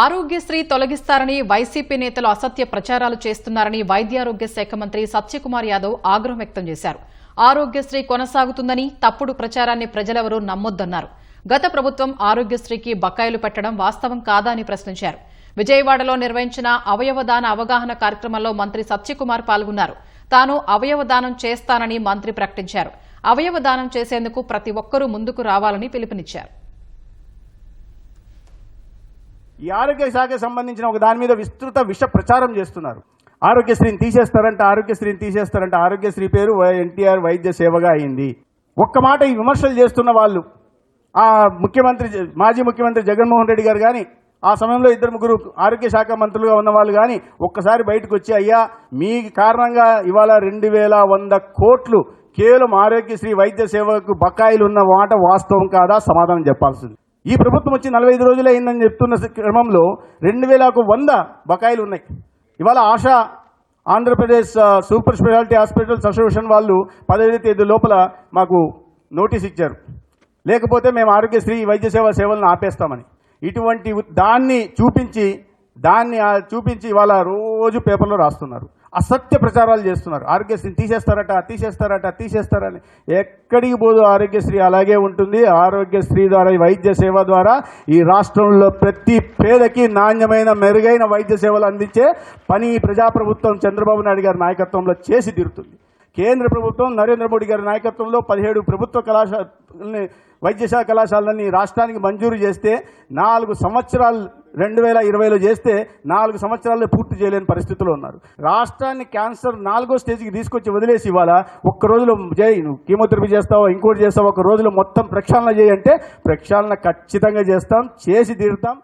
Aarogyasri తొలగిస్తారని YCP నేతలు అసత్య ప్రచారాలు చేస్తున్నారని వైద్యారోగ్య శాఖ మంత్రి సత్యకుమార్ యాదవ్ ఆగ్రహం వ్యక్తం చేశారు. ఆరోగ్యశ్రీ కొనసాగుతుందని తప్పుడు ప్రచారాన్ని ప్రజలెవరూ నమ్మొద్దన్నారు. గత ప్రభుత్వం ఆరోగ్యశ్రీకి బకాయిలు పెట్టడం వాస్తవం కాదా అని ప్రశ్నించారు. విజయవాడలో నిర్వహించిన అవయవదాన అవగాహన కార్యక్రమంలో మంత్రి సత్యకుమార్ పాల్గొన్నారు. తాను అవయవదానం చేస్తానని మంత్రి ప్రకటించారు. అవయవదానం చేసేందుకు ప్రతి ఒక్కరూ ముందుకు రావాలని పిలుపునిచ్చారు. ఈ ఆరోగ్య శాఖకు సంబంధించిన ఒక దాని మీద విస్తృత విష ప్రచారం చేస్తున్నారు. ఆరోగ్యశ్రీని తీసేస్తారంట ఆరోగ్యశ్రీని తీసేస్తారంట. ఆరోగ్యశ్రీ పేరు వై- ఎన్టీఆర్ వైద్య సేవగా అయింది. ఒక్క మాట ఈ విమర్శలు చేస్తున్న వాళ్ళు ఆ ముఖ్యమంత్రి మాజీ ముఖ్యమంత్రి జగన్మోహన్ రెడ్డి గారు కానీ ఆ సమయంలో ఇద్దరు ముగ్గురు ఆరోగ్య శాఖ మంత్రులుగా ఉన్న వాళ్ళు కానీ ఒక్కసారి బయటకు వచ్చి అయ్యా మీ కారణంగా ఇవాళ రెండు వేల వంద కోట్లు కేవలం ఆరోగ్యశ్రీ వైద్య సేవకు బకాయిలు ఉన్న మాట వాస్తవం కాదా? సమాధానం చెప్పాల్సింది. ఈ ప్రభుత్వం వచ్చి నలభై ఐదు రోజులు అయిందని చెప్తున్న క్రమంలో రెండు వేలకు వంద బకాయిలు ఉన్నాయి. ఇవాళ ASHA Andhra Pradesh super speciality hospitals association వాళ్ళు పదహైదు తేదీ లోపల మాకు నోటీస్ ఇచ్చారు. లేకపోతే మేము ఆరోగ్యశ్రీ వైద్య సేవ సేవలను ఆపేస్తామని. ఇటువంటి దాన్ని చూపించి దాన్ని చూపించి ఇవాళ రోజు పేపర్లో రాస్తున్నారు. అసత్య ప్రచారాలు చేస్తున్నారు. ఆరోగ్యశ్రీని తీసేస్తారట తీసేస్తారట తీసేస్తారని. ఎక్కడికి పోదు ఆరోగ్యశ్రీ అలాగే ఉంటుంది. ఆరోగ్యశ్రీ ద్వారా ఈ వైద్య సేవ ద్వారా ఈ రాష్ట్రంలో ప్రతి పేదకి నాణ్యమైన మెరుగైన వైద్య సేవలు అందించే పని ప్రజాప్రభుత్వం చంద్రబాబు నాయుడు గారి నాయకత్వంలో చేసి తీరుతుంది. కేంద్ర ప్రభుత్వం నరేంద్ర మోడీ గారి నాయకత్వంలో పదిహేడు ప్రభుత్వ కళాశాలని వైద్యశాఖ కళాశాలని రాష్ట్రానికి మంజూరు చేస్తే నాలుగు సంవత్సరాలు రెండు వేల ఇరవైలో చేస్తే నాలుగు సంవత్సరాల్లో పూర్తి చేయలేని పరిస్థితిలో ఉన్నారు. రాష్ట్రాన్ని క్యాన్సర్ నాలుగో స్టేజ్కి తీసుకొచ్చి వదిలేసి ఇవాళ ఒక్క రోజులో చేయి నువ్వు కీమోథెరపీ చేస్తావో ఇంకోటి చేస్తావో ఒక రోజులో మొత్తం ప్రక్షాళన చేయంటే ప్రక్షాళన ఖచ్చితంగా చేస్తాం చేసి తీరుతాం.